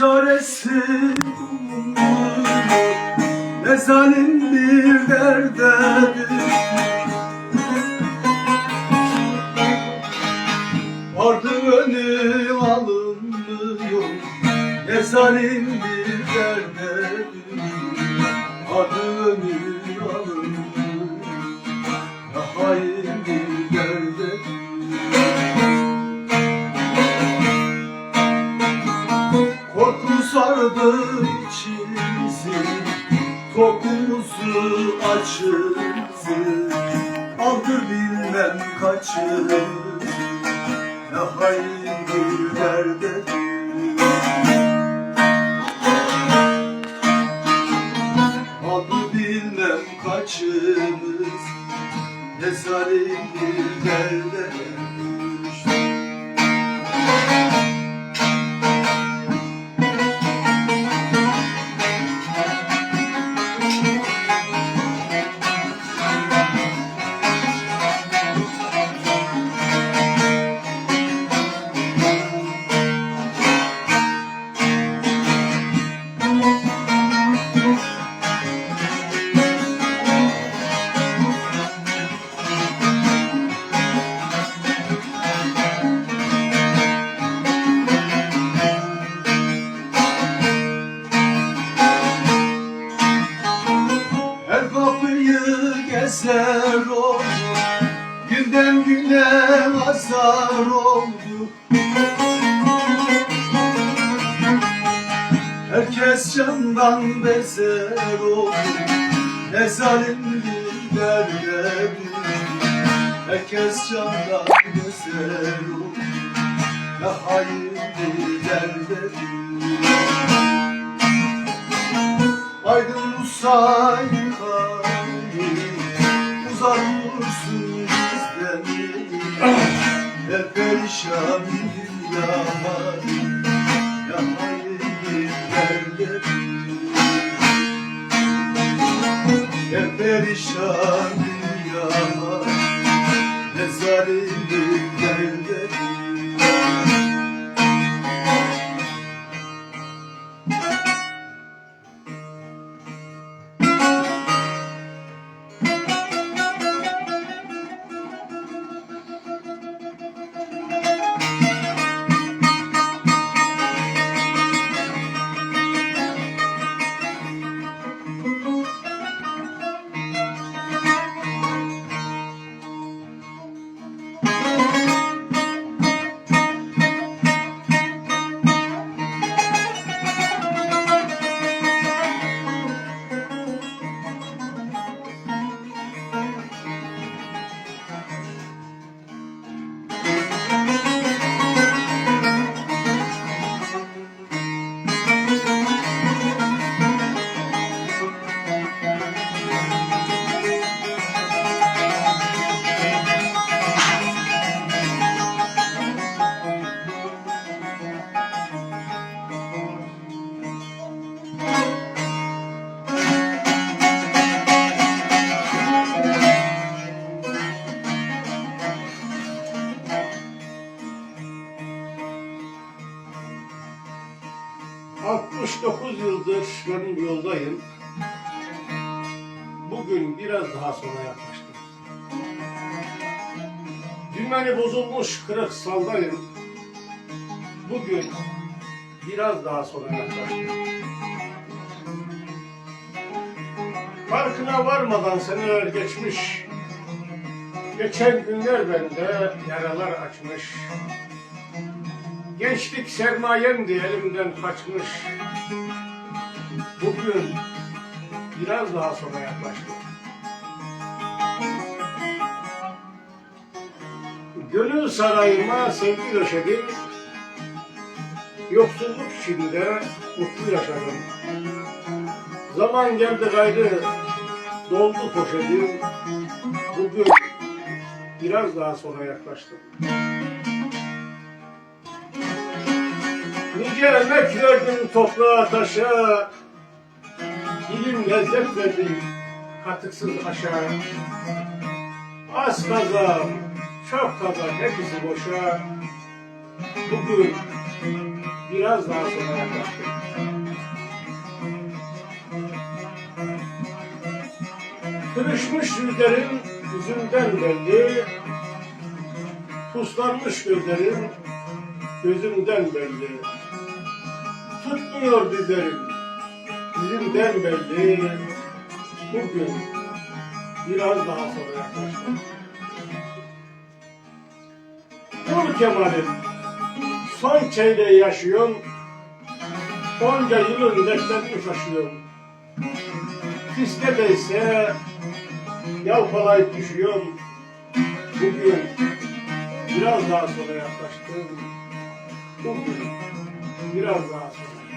çaresi. Ne zalim bir derdedir Vardı önü alınmıyor. Ne zalim Sardı içimizi Kokumuzu açırdı Aldı bilmem kaçı Ne hain bir derde. Aldı bilmem kaçımız Ne zalim bir Ne zalim bir derde düştü. Herkes candan oldu Ne hain bir derde düştü. Aydın Musa'yı Uzak dursun bizden Hep perişan dünyama Yanmayı Krishna. ...69 yıldır benim yoldayım. Bugün biraz daha sona yaklaştım. Dümeni bozulmuş kırık saldayım. Bugün biraz daha sona yaklaştım. Farkına varmadan seneler geçmiş. Geçen günler bende yaralar açmış. Gençlik sermayemdi elimden kaçmış. Bugün biraz daha sona yaklaştım. Gönül sarayıma sevgi döşedim. Yoksulluk içinde mutlu yaşadım. Zaman geldi gayrı doldu poşetim. Bugün biraz daha sona yaklaştım. Nice verdim toprağa taşa. Dilim lezzet verdim katıksız aşağı Az kazan, çok kazan hepsi boşa. Bugün biraz daha sonra yaklaştık. Kırışmış yüzlerin yüzümden belli. Puslanmış gözlerin gözümden belli. Tutmuyor dizlerim, dilimden belli. Bugün biraz daha sonra yaklaştım. Dur Kemal'im, son çeyreği yaşıyorum. Onca yılın dertlerini taşıyorum. Fiskedeyse yalpalayıp düşüyorum. Bugün biraz daha sonra yaklaştım. Bugün biraz daha sonra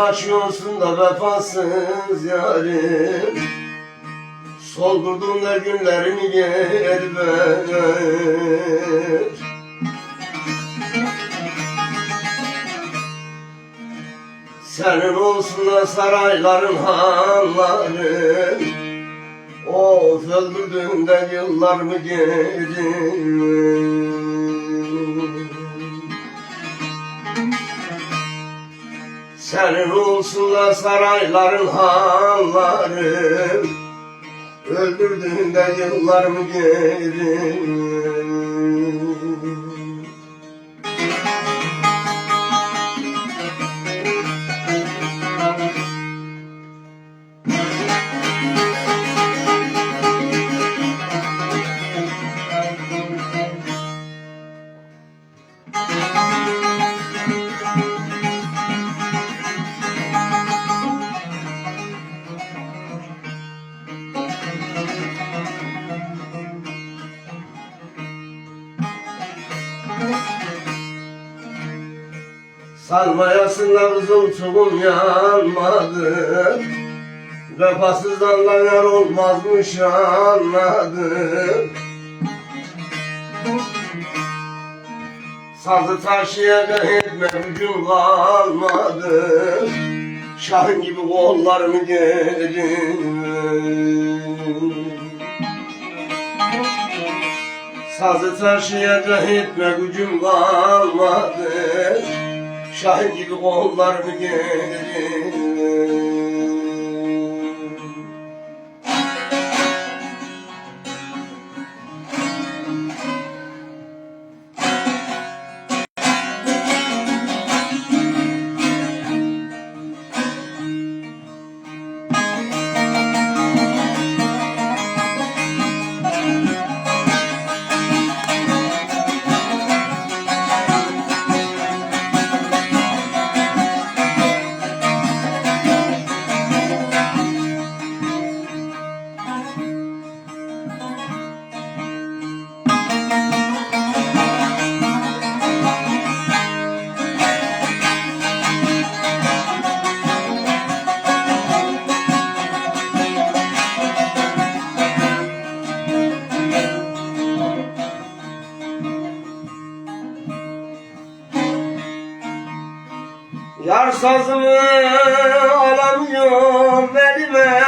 kaçıyorsun da vefasız yarim. Soldurdun da günlerini geri ver. Senin olsun da sarayların hanların Of öldürdün de yıllar mı geri Senin olsunlar sarayların hanların Öldürdüğünde yıllar mı geri Salmayasınlar kızım çubuğum yanmadı. Vefasızdan da yar olmazmış anladım Sazı taşıyacak etme gücüm kalmadı. Şahin gibi kollarımı gerin Sazı taşıyacak etme gücüm kalmadı Şahin gibi kollarımı gerin sazımı alamıyorum elime.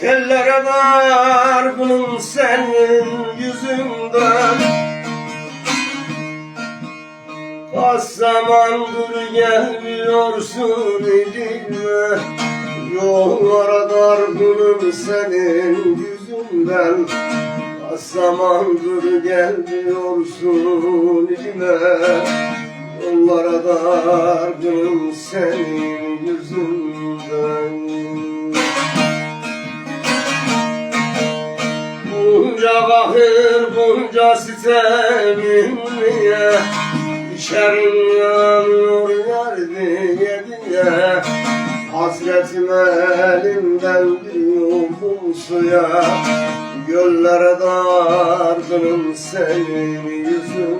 Tellere dargınım senin yüzünden. Kaç zamandır gelmiyorsun elime Yollara dargınım senin yüzünden. Kaç zamandır gelmiyorsun elime Yollara dargınım senin yüzünden. Bunca kahır, bunca sitemin niye İçerim yanıyor yar diye diye. Hasretim elimden bir suya Göllere dargınım senin yüzünden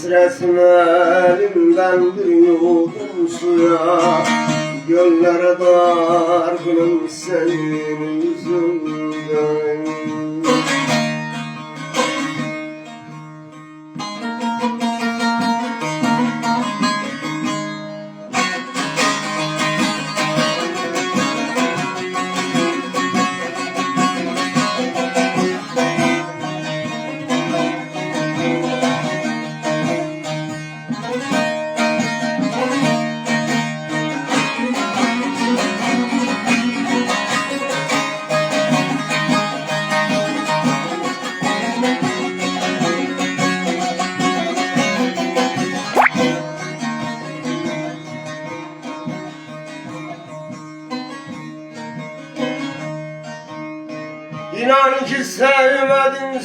Hasretim elimden yudum suya. Göllere dargınım senin yüzünden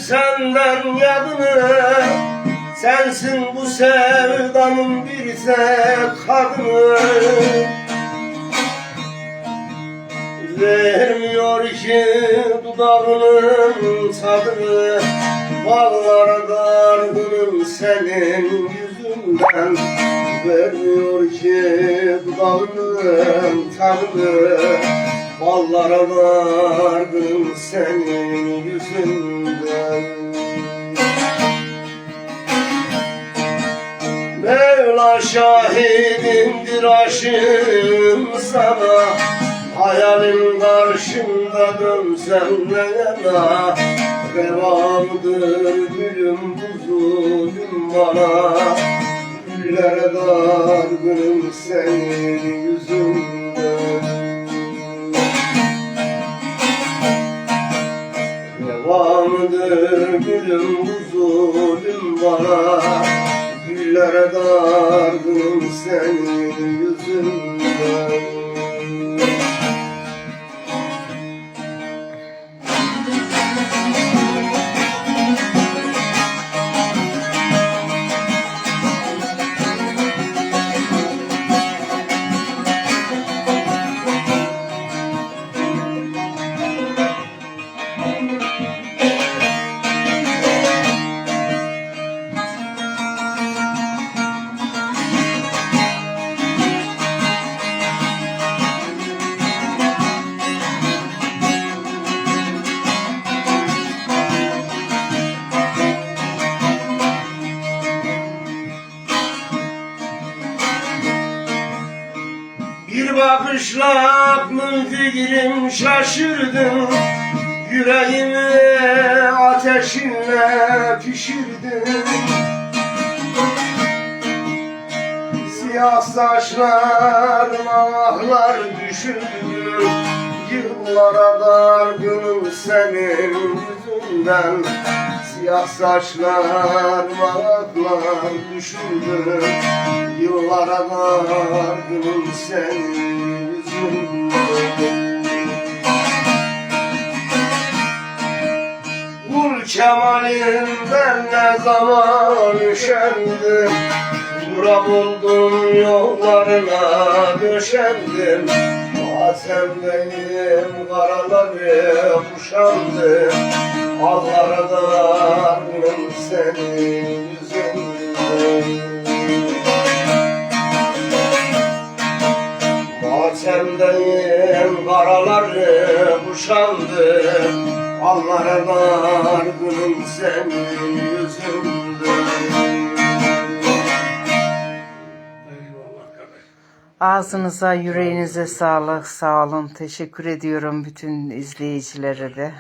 senden yadını Sensin bu sevdanın bir tek kadını. Vermiyor ki dudağının tadını. Ballara dargınım senin yüzünden. Vermiyor ki dudağının tadını Ballara dargınım senin yüzünden. Mevla şahidimdir aşığım sana. Hayalim karşımda dönsem ne yana? Revamdır gülüm buzulum bana. Güllere dargınım senin yüzünden know Bir bakışla aklım fikrim şaşırdım. Yüreğimi ateşinle pişirdim. Siyah saçlarıma ahlar düşürdüm Yıllara dargınım senin yüzünden Siyah saçlarıma ahlar düşürdüm Yıllara dargınım senin yüzünden. Kul kemalimden ne zaman üşendim. Bura buldum yollarına döşendim. Matemdeyim karaları kuşandım Dargınım senin yüzünden Matemdeyim karaları kuşandı Allara dargınım senin yüzünden. Ağzınıza, yüreğinize sağlık, sağ olun. Teşekkür ediyorum bütün izleyicilere de.